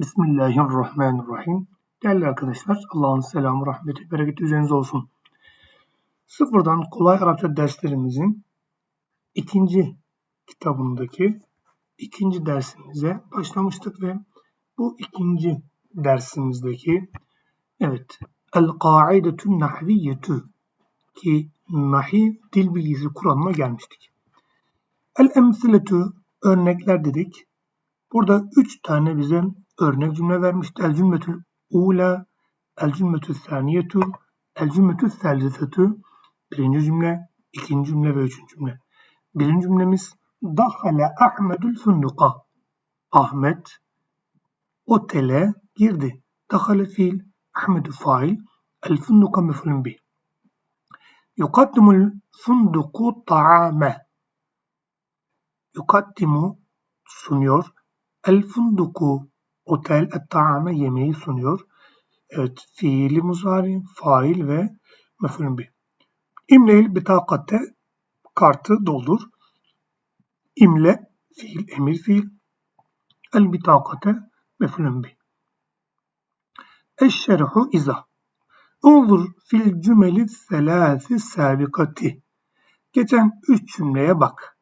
Bismillahirrahmanirrahim. Değerli arkadaşlar, Allah'ın selamı, rahmeti, bereketi üzerinize olsun. Sıfırdan kolay Arapça derslerimizin ikinci kitabındaki ikinci dersimize başlamıştık ve bu ikinci dersimizdeki evet El-Kaidetun Nahviyyetu ki nahiv dil bilgisi kuralına gelmiştik. El-Emsiletu örnekler dedik. Burada üç tane bize örnek cümle vermişti. El cümletül ula, el cümletül saniyetu, el cümletül selzetetu. Birinci cümle, ikinci cümle ve üçüncü cümle. Birinci cümlemiz Dahale Ahmedül funduka. Ahmet otele girdi. Dahale fiil, Ahmedü fail, el funduka mefulun bih. Yukaddimul funduku ta'ame. Yukaddimu sunuyor. El funduku otel et-ta'ame yemeği sunuyor. Evet, fiili muzari, fail ve mefulün bir. İmleil bitakate kartı doldur. İmle fiil, emir fiil. El bitakate mefulün bir. Eşşerhu izah. Unzur fil cümeli selâsi sabikati. Geçen üç cümleye bak.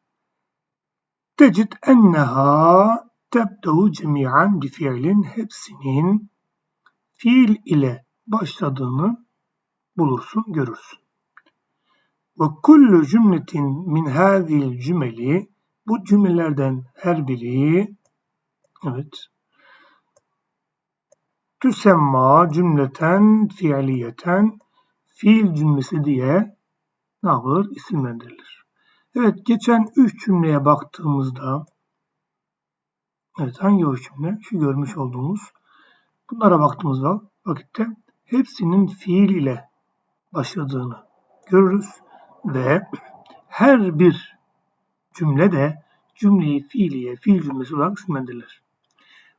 Tecid enneha tebde'u cemi'an bi fiilin hepsinin fiil ile başladığını bulursun, görürsün. Ve kullu cümletin min hadil cümeli bu cümlelerden her biri evet tüsemma cümleten fiiliyeten fiil cümlesi diye ne yapılır? isimlendirilir. Evet geçen üç cümleye baktığımızda Evet hangi o cümle? Şu görmüş olduğumuz. Bunlara baktığımız vakitte hepsinin fiil ile başladığını görürüz ve her bir cümle de cümleyi fiiliye, fiil cümlesi olarak isimlendirilir.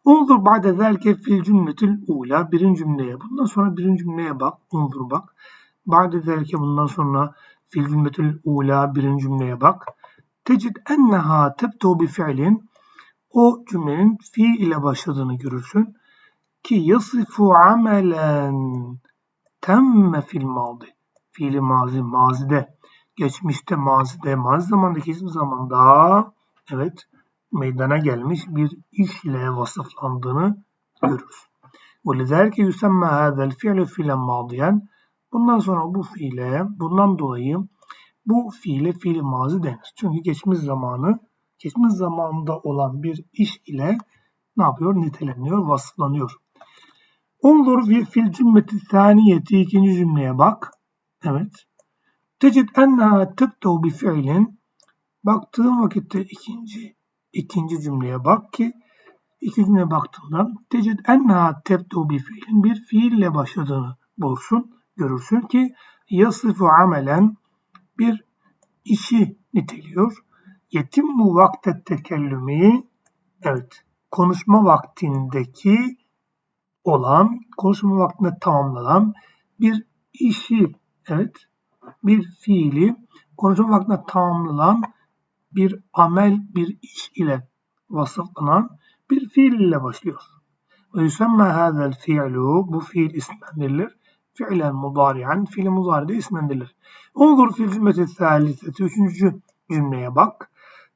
Unzur ba'de zelke fil cümletil ula birinci cümleye. Bundan sonra birinci cümleye bak. Unzur bak. Ba'de zelke bundan sonra fil cümletil ula birinci cümleye bak. Tecid enneha tebtu bi fiilin o cümlenin fiil ile başladığını görürsün. Ki yasifu amelen temme fil mazi. Fiili mazi, mazide, geçmişte mazide, mazi zamandaki isim zamanda evet meydana gelmiş bir işle vasıflandığını görürüz. وَلِذَلْكَ يُسَمَّ هَذَا الْفِعْلُ فِيلًا مَاضِيًا Bundan sonra bu fiile, bundan dolayı bu fiile fiil mazi denir. Çünkü geçmiş zamanı geçmiş zamanında olan bir iş ile ne yapıyor? Niteleniyor, vasıflanıyor. Unzur fil cümleti saniyeti ikinci cümleye bak. Evet. Tecid enneha tebtehu bi fiilin. Baktığım vakitte ikinci ikinci cümleye bak ki iki cümleye baktığında tecid enneha tebtehu bi fiilin bir fiille başladığını bulursun, görürsün ki yasıfu amelen bir işi niteliyor yetimmu vaktet tekellümi evet konuşma vaktindeki olan konuşma vaktinde tamamlanan bir işi evet bir fiili konuşma vaktinde tamamlanan bir amel bir iş ile vasıflanan bir fiil ile başlıyor. Ve yusamma hâzel fi'lu bu fiil ismendirilir. Fiilen mudari'an fiil mudari'de ismendirilir. Unzur fil cümleti thâliseti üçüncü cümleye bak.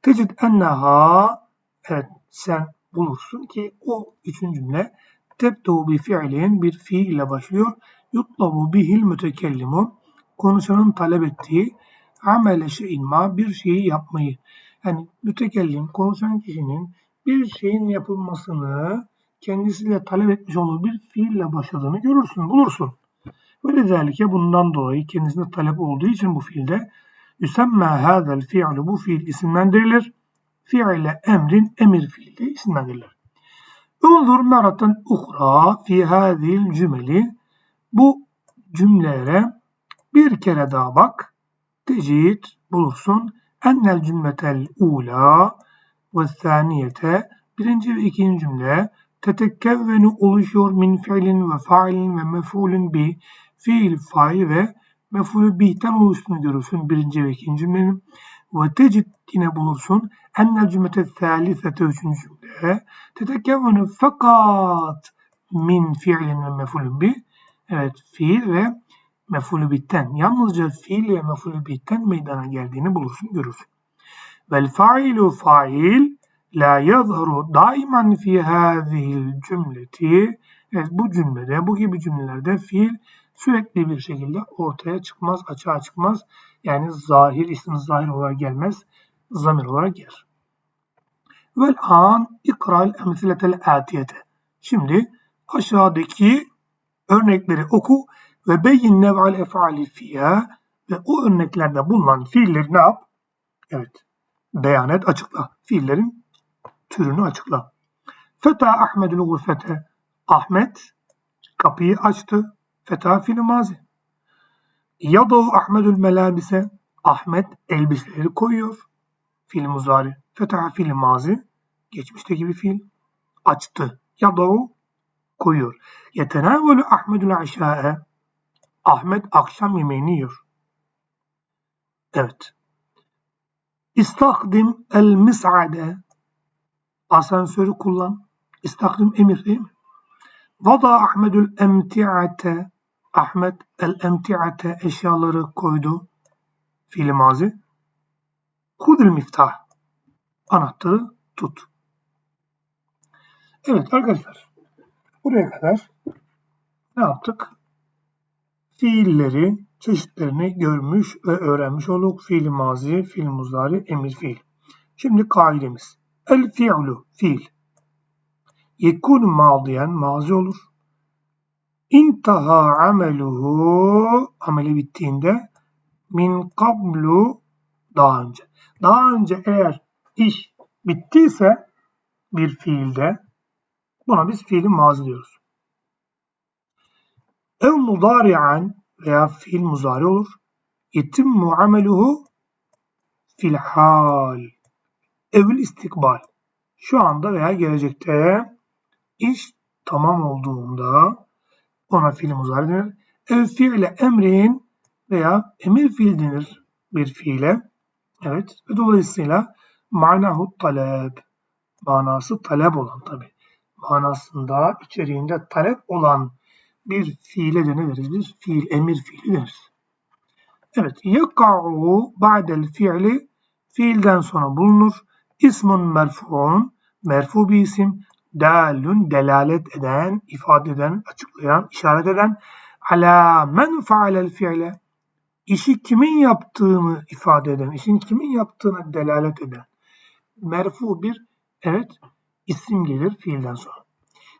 Tecid enneha evet sen bulursun ki o üçüncü cümle tebdu bi fiilin bir fiil ile başlıyor. Yutlabu bihil mütekellimu konuşanın talep ettiği amele şeyin ma bir şeyi yapmayı. Yani mütekellim konuşan kişinin bir şeyin yapılmasını kendisiyle talep etmiş olduğu bir fiille başladığını görürsün, bulursun. Ve lezalike bundan dolayı kendisine talep olduğu için bu fiilde Yüsemme hâzel fi'lu bu fiil isimlendirilir. Fi'le emrin emir fiili isimlendirilir. Unzur meratan uhra fi hâzil cümeli bu cümlelere bir kere daha bak. Tecid bulursun. Ennel cümletel ula ve saniyete birinci ve ikinci cümle tetekkevvenu oluşuyor min fiilin ve failin ve mef'ulün bi fiil fail ve mef'ulü bih'ten oluştuğunu görürsün birinci ve ikinci cümlenin. ve tecid yine bulursun ennel cümlete thâlisete üçüncü cümle tetekevvünü fakat min fiilin ve mefulün bi evet fiil ve mefulü bitten yalnızca fiil ve mefulü bitten meydana geldiğini bulursun görürsün. Vel failu fail la yazharu daiman fi hadihil cümleti evet, bu cümlede bu gibi cümlelerde fiil sürekli bir şekilde ortaya çıkmaz, açığa çıkmaz. Yani zahir, isim zahir olarak gelmez, zamir olarak gelir. Vel an ikral emsiletel atiyete. Şimdi aşağıdaki örnekleri oku ve beyin nev'al efali fiyha ve o örneklerde bulunan fiilleri ne yap? Evet. Beyan et, açıkla. Fiillerin türünü açıkla. Feta Ahmedül gurfete. Ahmet kapıyı açtı. Feta fiili mazi. Yadav Ahmedül melabise. Ahmet elbiseleri koyuyor. Fiil muzari. Feta fiili mazi. Geçmişteki bir fiil. Açtı. Yadav koyuyor. Yetenavelu Ahmedül aşae. Ahmet akşam yemeğini yiyor. Evet. İstakdim el mis'ade. Asansörü kullan. İstakdim emir değil mi? Vada Ahmedül emti'ate. Ahmet el emti'ate eşyaları koydu. Fiili mazi. Hudil miftah. Anahtarı tut. Evet arkadaşlar. Buraya kadar ne yaptık? Fiilleri, çeşitlerini görmüş ve öğrenmiş olduk. Fiil mazi, fiil muzari, emir fiil. Şimdi kaidemiz. El fi'lu, fiil. Yekun madiyen, mazi olur. İntaha ameluhu, ameli bittiğinde min kablu, daha önce. Daha önce eğer iş bittiyse bir fiilde buna biz fiilin mazi diyoruz. Ev mudari'an veya fiil muzari olur. Yetimmu ameluhu fil hal. Evil istikbal. Şu anda veya gelecekte iş tamam olduğunda ona fiil muzari denir. Ev fiile emrin veya emir fiil denir bir fiile. Evet. Ve dolayısıyla manahu talep. Manası talep olan tabi. Manasında içeriğinde talep olan bir fiile de ne deriz biz? Fiil, emir fiili deriz. Evet. Yaka'u ba'del fiili fiilden sonra bulunur. İsmun merfu'un merfu bir isim. Dalun delalet eden, ifade eden, açıklayan, işaret eden ala men fa'alel fiile işi kimin yaptığını ifade eden, işin kimin yaptığına delalet eden merfu bir evet isim gelir fiilden sonra.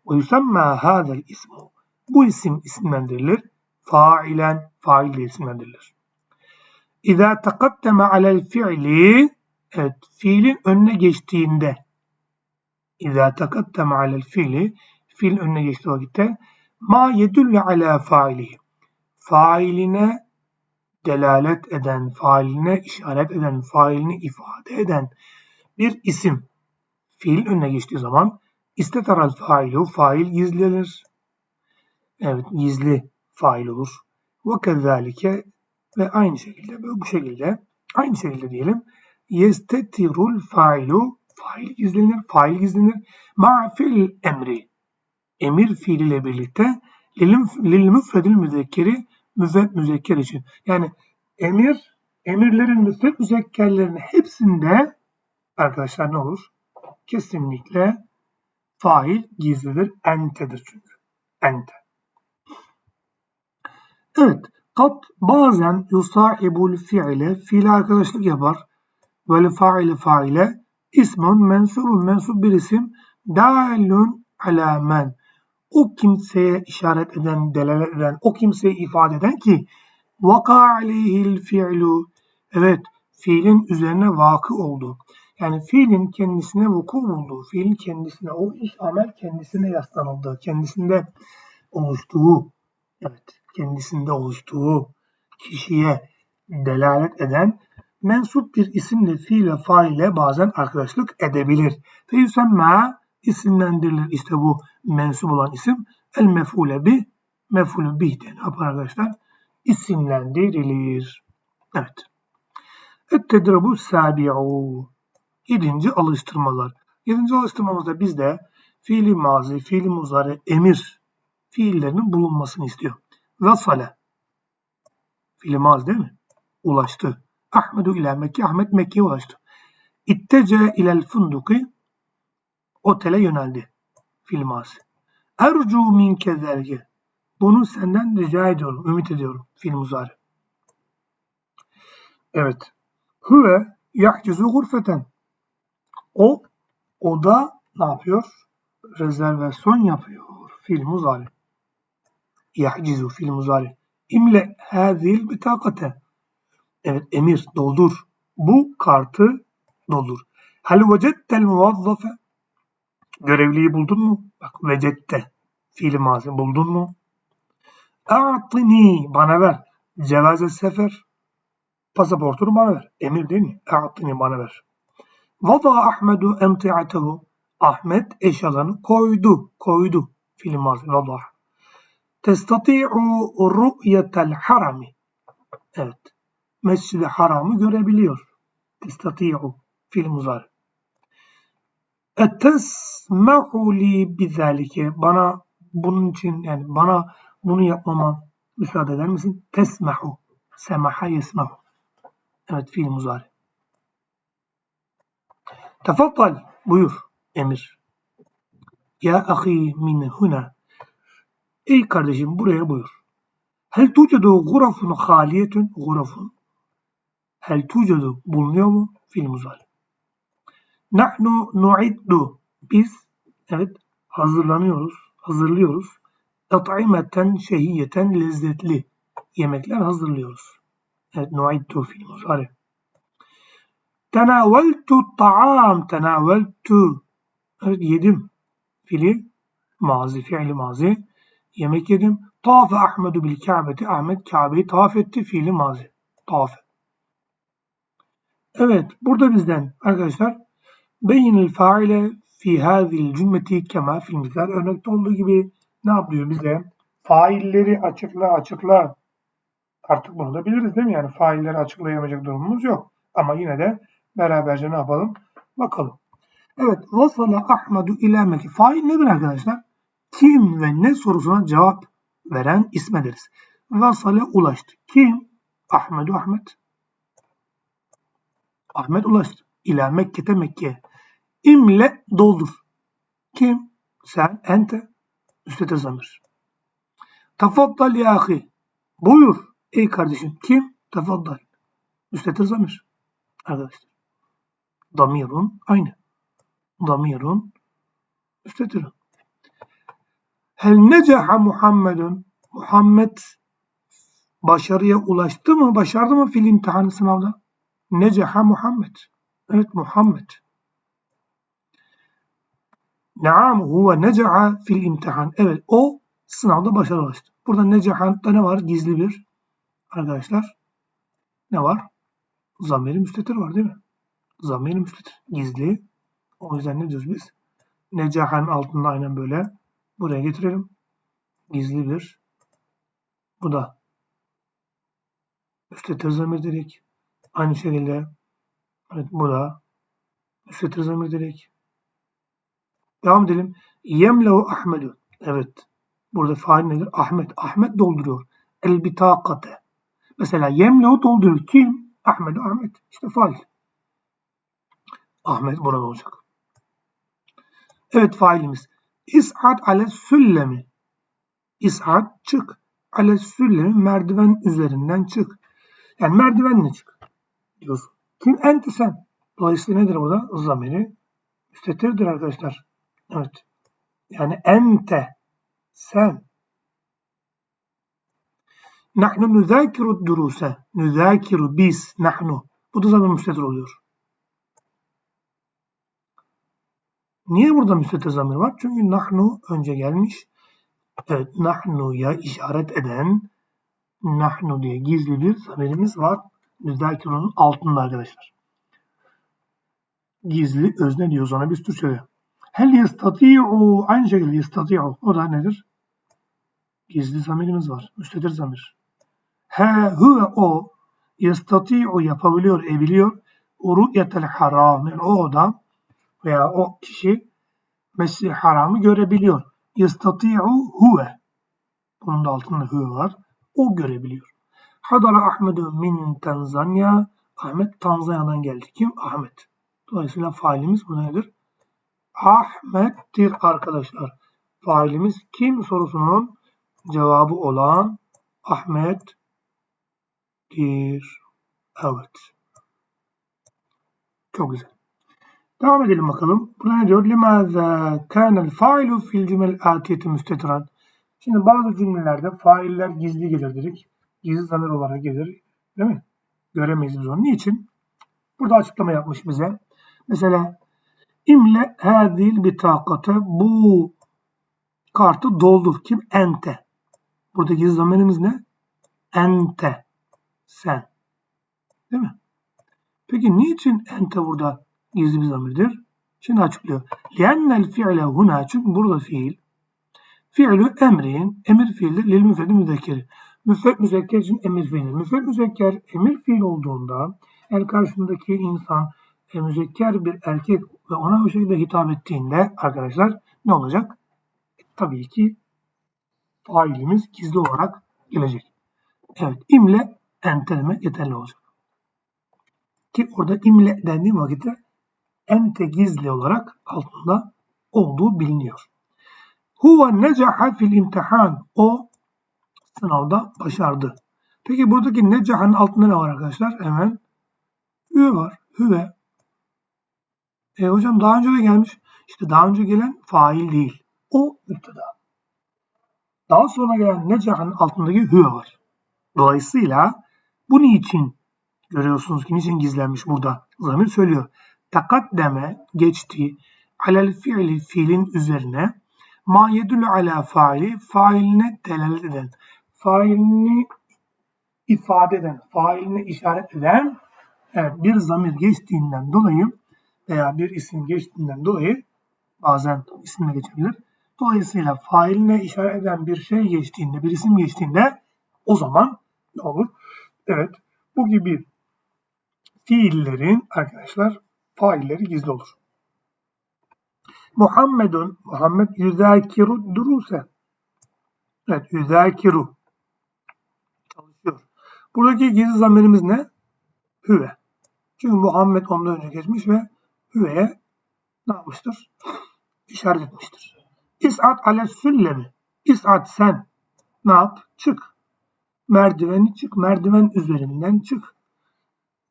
Ve yusamma hadel ismu bu isim isimlendirilir. Failen, fail diye isimlendirilir. İza takaddeme alel fiili evet, fiilin önüne geçtiğinde İza takaddeme alel fiili fiil önüne geçtiği vakitte ma yedülle ala failihi failine delalet eden, failine işaret eden, failini ifade eden bir isim fiil önüne geçtiği zaman isteteral failu fail gizlenir. Evet gizli fail olur. Ve kezalike ve aynı şekilde böyle bu şekilde aynı şekilde diyelim. Yestetirul failu fail gizlenir. Fail gizlenir. Ma'fil emri emir fiiliyle birlikte lil müfredil müzekkeri müfred müzekker için. Yani emir emirlerin müfred müzekkerlerinin hepsinde arkadaşlar ne olur? Kesinlikle fail gizlidir. Entedir çünkü. Ente. Evet. Kat bazen yusahibul fiile fiile arkadaşlık yapar. Ve faile faile ismun mensubun mensup bir isim. Dalun ala men. O kimseye işaret eden, delalet eden, o kimseyi ifade eden ki vaka aleyhil fi'lu. Evet fiilin üzerine vakı oldu. Yani fiilin kendisine vuku bulduğu, fiilin kendisine, o iş amel kendisine yaslanıldığı, kendisinde oluştuğu, evet kendisinde oluştuğu kişiye delalet eden mensup bir isimle fiil ve faile bazen arkadaşlık edebilir. Fe yusemma isimlendirilir. İşte bu mensup olan isim el mef'ule bi mef'ulü bih de ne yapar arkadaşlar? İsimlendirilir. Evet. Et-tedrebu sabi'u. Yedinci alıştırmalar. Yedinci alıştırmamızda bizde fiili mazi, fiili muzari, emir fiillerinin bulunmasını istiyor. Vasale. Fiili mazi değil mi? Ulaştı. Ahmedu ile Mekke. Ahmet Mekke'ye ulaştı. İttece ilel funduki. Otele yöneldi. Fiili mazi. Ercu minke zelge. Bunu senden rica ediyorum, ümit ediyorum. Fiil muzari. Evet. Huve yahcizu gurfeten. O oda ne yapıyor? Rezervasyon yapıyor. Fiil muzari. Yahcizu fiil muzari. İmle hazil bitakate. Evet emir doldur. Bu kartı doldur. Hel vecettel muvazzafe. Görevliyi buldun mu? Bak vecette. Fiili mazi buldun mu? A'tini bana ver. Cevaze sefer. Pasaportunu bana ver. Emir değil mi? A'tini bana ver. Vada Ahmedu emti'atehu. Ahmet eşyalarını koydu. Koydu. Fiil mazi. Vada. Testati'u ru'yetel harami. Evet. Mescid-i Haram'ı görebiliyor. Testati'u. Fiil muzari. Etesmehu li bizalike. Bana bunun için yani bana bunu yapmama müsaade eder misin? Tesmehu. Semaha yesmehu. Evet fiil muzari. Tefaddal. Buyur. Emir. Ya ahi min huna. Ey kardeşim buraya buyur. Hel tucedu gurafun haliyetun gurafun. Hel tucedu bulunuyor mu? Fiil muzari. Nahnu nu'iddu. Biz evet hazırlanıyoruz, hazırlıyoruz. At'imeten şehiyeten lezzetli yemekler hazırlıyoruz. Evet nu'iddu fiil muzari. Tenaveltu ta'am. Tenaveltu. Evet yedim. Fiili mazi, fiili mazi. Yemek yedim. Tafe Ahmedu bil Kabe'ti. Ahmet Kabe'yi tavaf etti. Fiili mazi. Tafe. Evet burada bizden arkadaşlar beyinil faile fi hadhihi cümleti kema fil misal örnekte olduğu gibi ne yapıyor bize? Failleri açıkla açıkla. Artık bunu da biliriz değil mi? Yani failleri açıklayamayacak durumumuz yok. Ama yine de beraberce ne yapalım? Bakalım. Evet. Vasala Ahmedu ila. Fail nedir arkadaşlar? Kim ve ne sorusuna cevap veren isme deriz. Vasale ulaştı. Kim? Ahmedu Ahmet. Ahmet ulaştı. İla Mekke'te Mekke'ye. İmle doldur. Kim? Sen, ente. Üstete zamir. Tafaddal ya ahi. Buyur ey kardeşim. Kim? Tafaddal. Üstete zamir. Arkadaşlar. Damirun aynı. Damirun üstetir. Hel necaha Muhammedun. Muhammed başarıya ulaştı mı? Başardı mı fil imtihanı sınavda? Necaha Muhammed. Evet Muhammed. Naam huve necaha fil imtihan. Evet o sınavda başarılı ulaştı. Burada necahan'da ne var? Gizli bir arkadaşlar. Ne var? Zamiri müstetir var değil mi? Zamiri müstetir. Gizli. O yüzden ne diyoruz biz? Necahan altında aynen böyle. Buraya getirelim. Gizli bir. Bu da müstetir zamir dedik. Aynı şekilde evet bu da müstetir zamir dedik. Devam edelim. Yemlehu Ahmedu. Evet. Burada fail nedir? Ahmet. Ahmet dolduruyor. El bitakate. Mesela yemlehu dolduruyor. Kim? Ahmedu Ahmet. İşte fail. Ahmet burada olacak. Evet failimiz. İs'ad ale süllemi. İs'ad çık. Ale süllemi merdiven üzerinden çık. Yani merdivenle çık. Diyorsun. Kim? Ente sen. Dolayısıyla nedir burada? Zamiri müstetirdir arkadaşlar. Evet. Yani ente sen. Nahnu nüzakiru duruse. Nüzakiru biz. Nahnu. Bu da zaten müstetir oluyor. Niye burada müstetir zamir var? Çünkü nahnu önce gelmiş. Evet, nahnu'ya işaret eden nahnu diye gizli bir zamirimiz var. Müzakironun altında arkadaşlar. Gizli özne diyoruz ona biz Türkçe'de. Hel yestati'u aynı şekilde yestati'u. O da nedir? Gizli zamirimiz var. Müstetir zamir. He, huve o. yastati'u yapabiliyor, ebiliyor. Ru'yetel haram. Yani o adam veya o kişi mescid haramı görebiliyor. Yastati'u huve. Bunun da altında huve var. O görebiliyor. Hadara Ahmedu min Tanzanya. Ahmet Tanzanya'dan geldi. Kim? Ahmet. Dolayısıyla failimiz bu nedir? Ahmet'tir arkadaşlar. Failimiz kim sorusunun cevabı olan Ahmet'tir. Evet. Çok güzel. Devam edelim bakalım. Burada ne diyor? لِمَاذَا كَانَ الْفَاِلُ فِي الْجُمَلِ الْآتِيَةِ مُسْتَتِرًا Şimdi bazı cümlelerde failler gizli gelir dedik. Gizli zamir olarak gelir. Değil mi? Göremeyiz biz onu. Niçin? Burada açıklama yapmış bize. Mesela imle hadil bitakate bu kartı doldur. Kim? Ente. Burada gizli zamirimiz ne? Ente. Sen. Değil mi? Peki niçin ente burada gizli bir zamirdir? Şimdi açıklıyor. لِأَنَّ الْفِعْلَ هُنَا Çünkü burada fiil. Fiilü emrin, emir fiildir. Lil müfredi müzekkeri. Müfred müzekker için emir fiildir. Müfred müzekker emir fiil olduğunda el karşındaki insan e, müzekker bir erkek ve ona bu şekilde hitap ettiğinde arkadaşlar ne olacak? Tabii ki failimiz gizli olarak gelecek. Evet, imle ente demek yeterli olacak. Ki orada imle dendiği vakitte ente gizli olarak altında olduğu biliniyor. Huve necaha fil imtihan. O sınavda başardı. Peki buradaki necahanın altında ne var arkadaşlar? Hemen hüve var. Hüve. E hocam daha önce de gelmiş. İşte daha önce gelen fail değil. O müpteda. Daha sonra gelen necahanın altındaki hüve var. Dolayısıyla bu niçin görüyorsunuz ki niçin gizlenmiş burada? Zamir söylüyor. Takaddeme geçti alel fiili fiilin üzerine ma yedülü ala faili failine delalet eden failini ifade eden, failine işaret eden evet, bir zamir geçtiğinden dolayı veya bir isim geçtiğinden dolayı bazen isimle geçebilir. Dolayısıyla failine işaret eden bir şey geçtiğinde, bir isim geçtiğinde o zaman ne olur? Evet, bu gibi fiillerin arkadaşlar failleri gizli olur. Muhammedun, Muhammed yüzakiru duruse. Evet, yüzakiru. Buradaki gizli zamirimiz ne? Hüve. Çünkü Muhammed ondan önce geçmiş ve hüveye ne yapmıştır? İşaret etmiştir. İs'at ale süllemi. İs'at sen. Ne yap? Çık. Merdiveni çık. Merdiven üzerinden çık.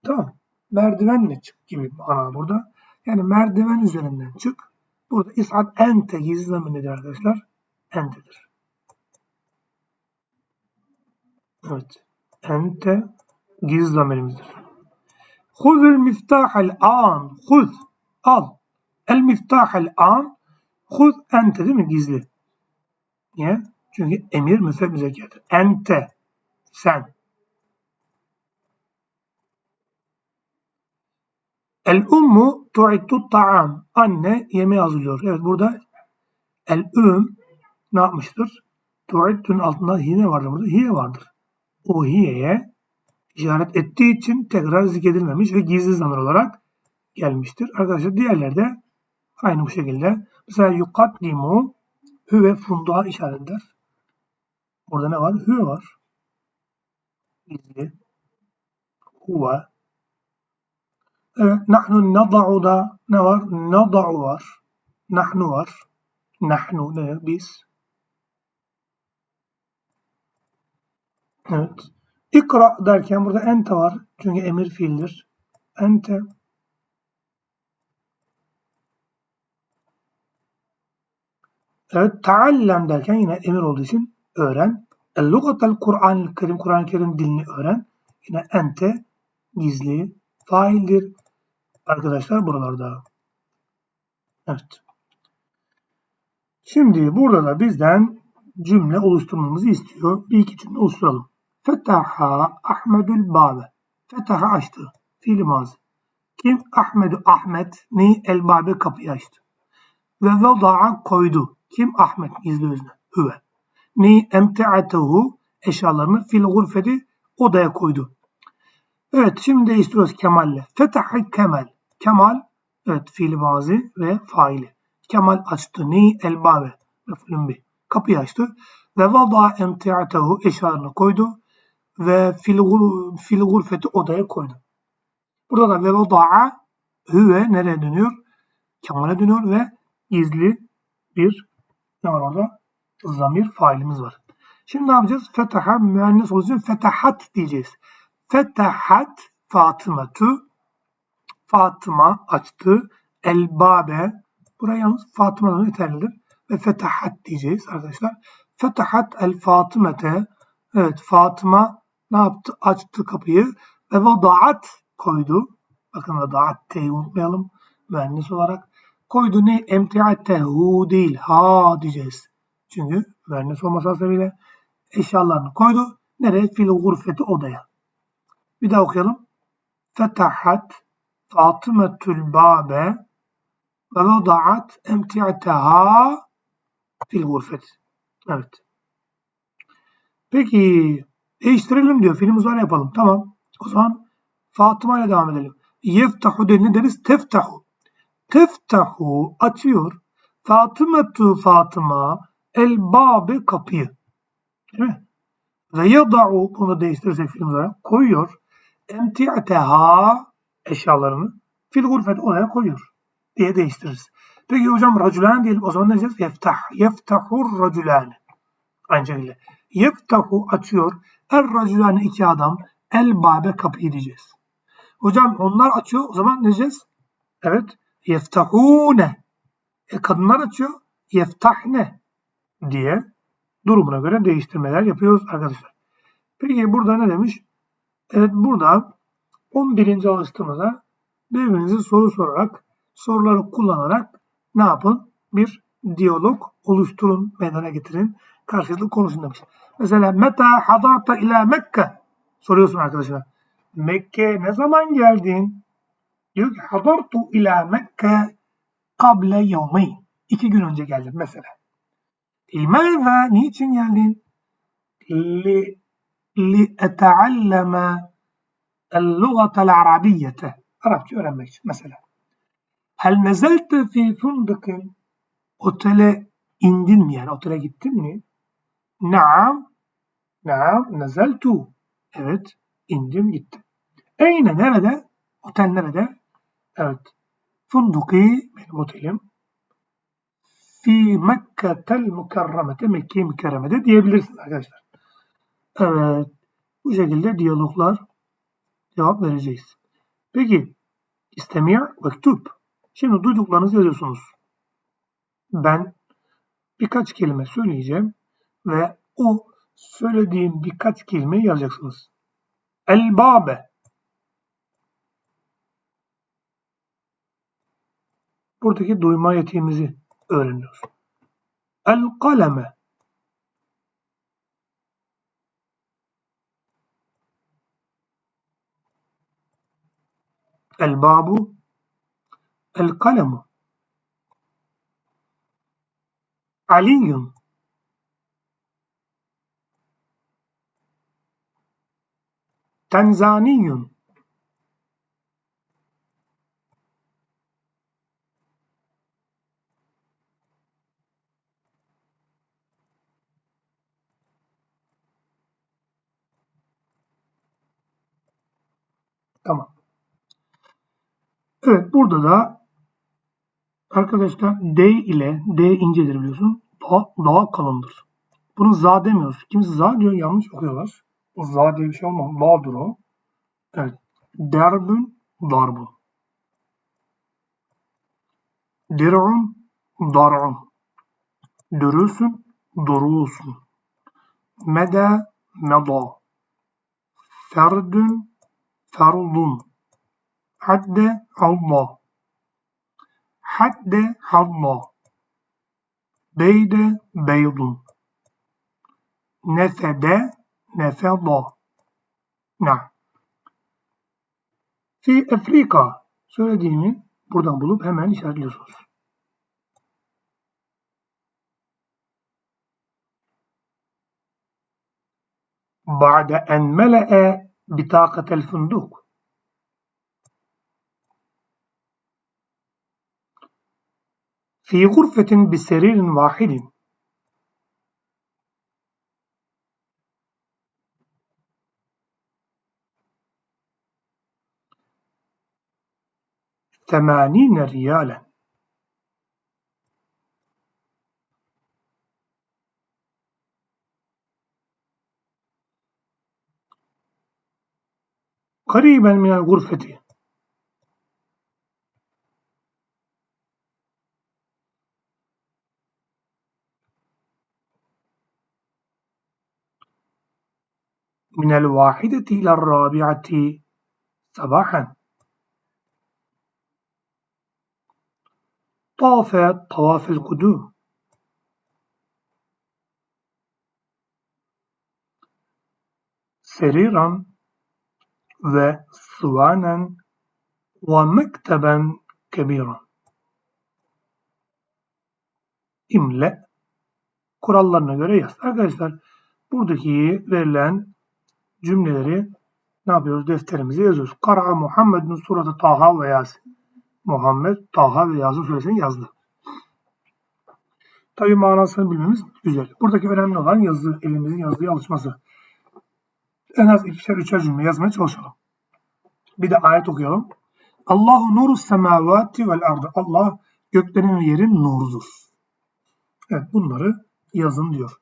Tamam. Merdivenle çık gibi mana burada. Yani merdiven üzerinden çık. Burada is'at ente gizli zamir nedir arkadaşlar? Entedir. Evet. Ente gizli zamirimizdir. Huzul miftahel an. Huz. Al. El miftahel an. Huz ente değil mi? Gizli. Niye? Çünkü emir müfred müzekkerdir. Ente. Sen. El ummu tu'ittu ta'am. Anne yemeği hazırlıyor. Evet burada el um ne yapmıştır? Tu'ittun altında hine vardır burada. Hiye vardır. O hiyeye işaret ettiği için tekrar zikredilmemiş ve gizli zamir olarak gelmiştir. Arkadaşlar diğerlerde aynı bu şekilde. Mesela yukaddimu hüve funduğa işaret eder. Burada ne var? Hüve var. Gizli. Huve Evet, nahnu nada'u da ne var? Nada'u var. Nahnu var. Nahnu ne? Biz. Evet. İkra derken burada ente var. Çünkü emir fiildir. Ente. Evet. Taallem derken yine emir olduğu için öğren. El-lugatel Kur'an-ı Kerim, Kur'an-ı Kerim dilini öğren. Yine ente gizli faildir arkadaşlar buralarda. Evet. Şimdi burada da bizden cümle oluşturmamızı istiyor. Bir iki cümle oluşturalım. Fetaha Ahmedül Babe. Fetaha açtı. Fiil mazi. Kim? Ahmedü Ahmet. Neyi? El Babe kapıyı açtı. Ve vada'a koydu. Kim? Ahmet. Gizli özne. Hüve. Neyi? Emte'atehu eşyalarını fil gurfeti odaya koydu. Evet şimdi değiştiriyoruz Kemal'le. Fetaha Kemal. Kemal evet fiili mazi ve faili. Kemal açtı. Neyi? Elbabe. Mefulün bi. Kapıyı açtı. Ve vada emtiatehu eşarını koydu. Ve fil gurfeti odaya koydu. Burada da ve vada'a hüve nereye dönüyor? Kemal'e dönüyor ve gizli bir ne var orada? Zamir failimiz var. Şimdi ne yapacağız? Fetaha müennes olacak. Fetahat diyeceğiz. Fetahat Fatımetu Fatıma açtı. Elbabe buraya yalnız Fatıma'dan yeterlidir. Ve fetahat diyeceğiz arkadaşlar. Fetahat el Fatımete Evet Fatıma ne yaptı? Açtı kapıyı ve vadaat koydu. Bakın vadaat T'yi unutmayalım. Mühendis olarak. Koydu ne? Emtiatehu değil. Ha diyeceğiz. Çünkü mühendis olmasa sebebiyle eşyalarını koydu. Nereye? Fil gurfeti odaya. Bir daha okuyalım. Fetahat Fatımetül Babe ve vada'at emti'ateha fil gurfet. Evet. Peki değiştirelim diyor. Film uzar yapalım. Tamam. O zaman Fatıma ile devam edelim. Yeftahu de ne deriz? Teftahu. Teftahu açıyor. Fatımetu Fatıma el babe kapıyı. Değil mi? Ve yada'u bunu değiştirirsek film uzara koyuyor. Emti'ateha eşyalarını fil gurfet oraya koyuyor diye değiştiririz. Peki hocam raculan diyelim o zaman ne diyeceğiz? Yeftah. Yeftahur raculan. Aynı şekilde. Yeftahu açıyor. Er raculan iki adam. El babe kapıyı diyeceğiz. Hocam onlar açıyor o zaman ne diyeceğiz? Evet. Yeftahune. E kadınlar açıyor. Yeftahne diye durumuna göre değiştirmeler yapıyoruz arkadaşlar. Peki burada ne demiş? Evet burada 11. alıştığımızda birbirinize soru sorarak, soruları kullanarak ne yapın? Bir diyalog oluşturun, meydana getirin. Karşılıklı konuşun demiş. Mesela meta hadarta ila Mekke soruyorsun arkadaşlar. Mekke ne zaman geldin? Diyor ki hadartu ila Mekke kable yevmeyn. İki gün önce geldim mesela. İmâzâ niçin geldin? Li, li etealleme el-lugatel arabiyyete. Arapça öğrenmek için mesela. Hel nezelte fi fundukin otele indin mi yani otele gittin mi? Naam. Naam. Nezeltu. Evet. indim gittim. Eyne nerede? Otel nerede? Evet. Funduki benim otelim. Fi Mekke'tel mükerremete Mekke mükerremede diyebilirsiniz arkadaşlar. Evet. Bu şekilde diyaloglar cevap vereceğiz. Peki istemi' vektub. Şimdi duyduklarınızı yazıyorsunuz. Ben birkaç kelime söyleyeceğim ve o söylediğim birkaç kelimeyi yazacaksınız. Elbabe. Buradaki duyma yetiğimizi öğreniyoruz. El kaleme. El babu. El kalemu. Aliyun. Tenzaniyun Tamam. Evet burada da arkadaşlar D ile D incedir biliyorsun. Daha, daha kalındır. Bunu za demiyoruz. Kimse za diyor yanlış okuyorlar. Za diye bir şey olmaz. La'dır o. Evet. Derbün darbun. Dir'un dar'un. Dürüsün durusun. Mede meda. Ferdün ferdun. Hadde Allah. Hadde Allah. Beyde beydun. Nefede نفض نعم في Afrika. Söylediğini buradan bulup hemen işaretliyorsunuz. بعد أن ملأ بطاقة الفندق في غرفة بسرير واحد ثمانين ريالا. قريبا من الغرفة. من الواحدة إلى الرابعة صباحا. طاف طواف القدوم سريرا وصوانا ومكتبا كبيرا imle kurallarına göre yaz. Arkadaşlar buradaki verilen cümleleri ne yapıyoruz? Defterimize yazıyoruz. Kara Muhammed'in suratı Taha ve Yasin. Muhammed, Taha ve Yasin suresini yazdı. Tabi manasını bilmemiz güzel. Buradaki önemli olan yazı, elimizin yazdığı alışması. En az ikişer üçer cümle yazmaya çalışalım. Bir de ayet okuyalım. Allahu nuru semavati vel ardı. Allah göklerin ve yerin nurudur. Evet bunları yazın diyor.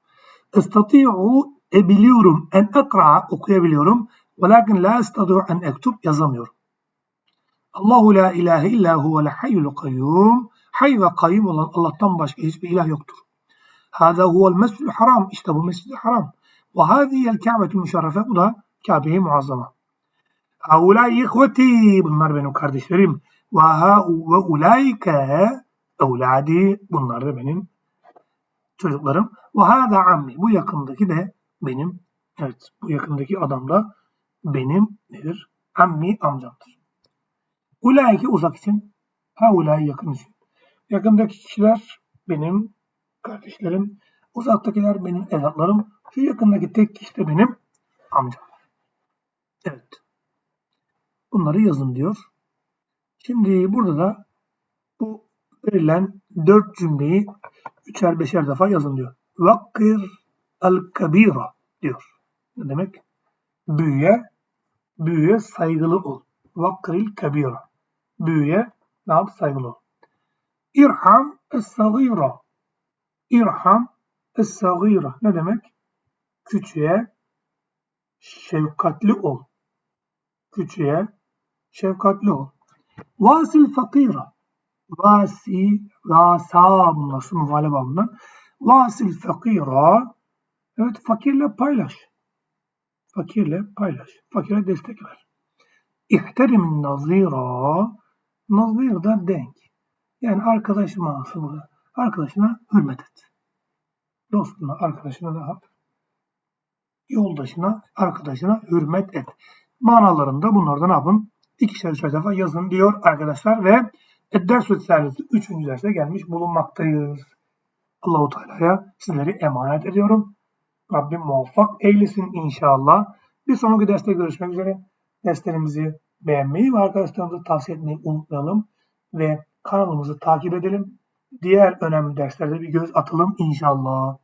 Estati'u ebiliyorum en ekra okuyabiliyorum. Velakin la estati'u en ektub yazamıyorum. Allahu la ilahe illa huvel hayyul kayyum. Hay ve kayyum olan Allah'tan başka hiçbir ilah yoktur. Hâzâ huvel mescid haram. İşte bu mescid haram. Ve hâzîyel kâbetul müşerrefe. Bu da Kabe-i Muazzama. Haulâi ihveti. Bunlar benim kardeşlerim. Ve ulaike evladi. Bunlar da benim çocuklarım. Ve hâzâ ammi. Bu yakındaki de benim. Evet bu yakındaki adam da benim nedir? Ammi amcamdır. Ulaike uzak için. Haulâi yakın için. Yakındaki kişiler benim kardeşlerim. Uzaktakiler benim evlatlarım. Şu yakındaki tek kişi de benim amcam. Evet. Bunları yazın diyor. Şimdi burada da bu verilen dört cümleyi üçer beşer defa yazın diyor. Vakkir el kabira diyor. Ne demek? Büyüye, büyüye saygılı ol. Vakkiril kabira. Büyüye ne yap? Saygılı ol. İrham es-sagira. İrham es-sagira. Ne demek? Küçüğe şefkatli ol. Küçüğe şefkatli ol. Vasil fakira. Vasi, vasa bunlar su müfale babından. Vasil fakira. Evet fakirle paylaş. Fakirle paylaş. Fakire destek ver. İhterimin nazira. Nazir da denk. Yani arkadaş manası burada. Arkadaşına hürmet et. Dostuna, arkadaşına da yap. Yoldaşına, arkadaşına hürmet et. Manalarında bunlardan ne yapın? İkişer üçer defa yazın diyor arkadaşlar ve Ders Risalesi 3. derse gelmiş bulunmaktayız. Allahu Teala'ya sizleri emanet ediyorum. Rabbim muvaffak eylesin inşallah. Bir sonraki derste görüşmek üzere. Derslerimizi beğenmeyi ve arkadaşlarımıza tavsiye etmeyi unutmayalım. Ve kanalımızı takip edelim. Diğer önemli derslerde bir göz atalım inşallah.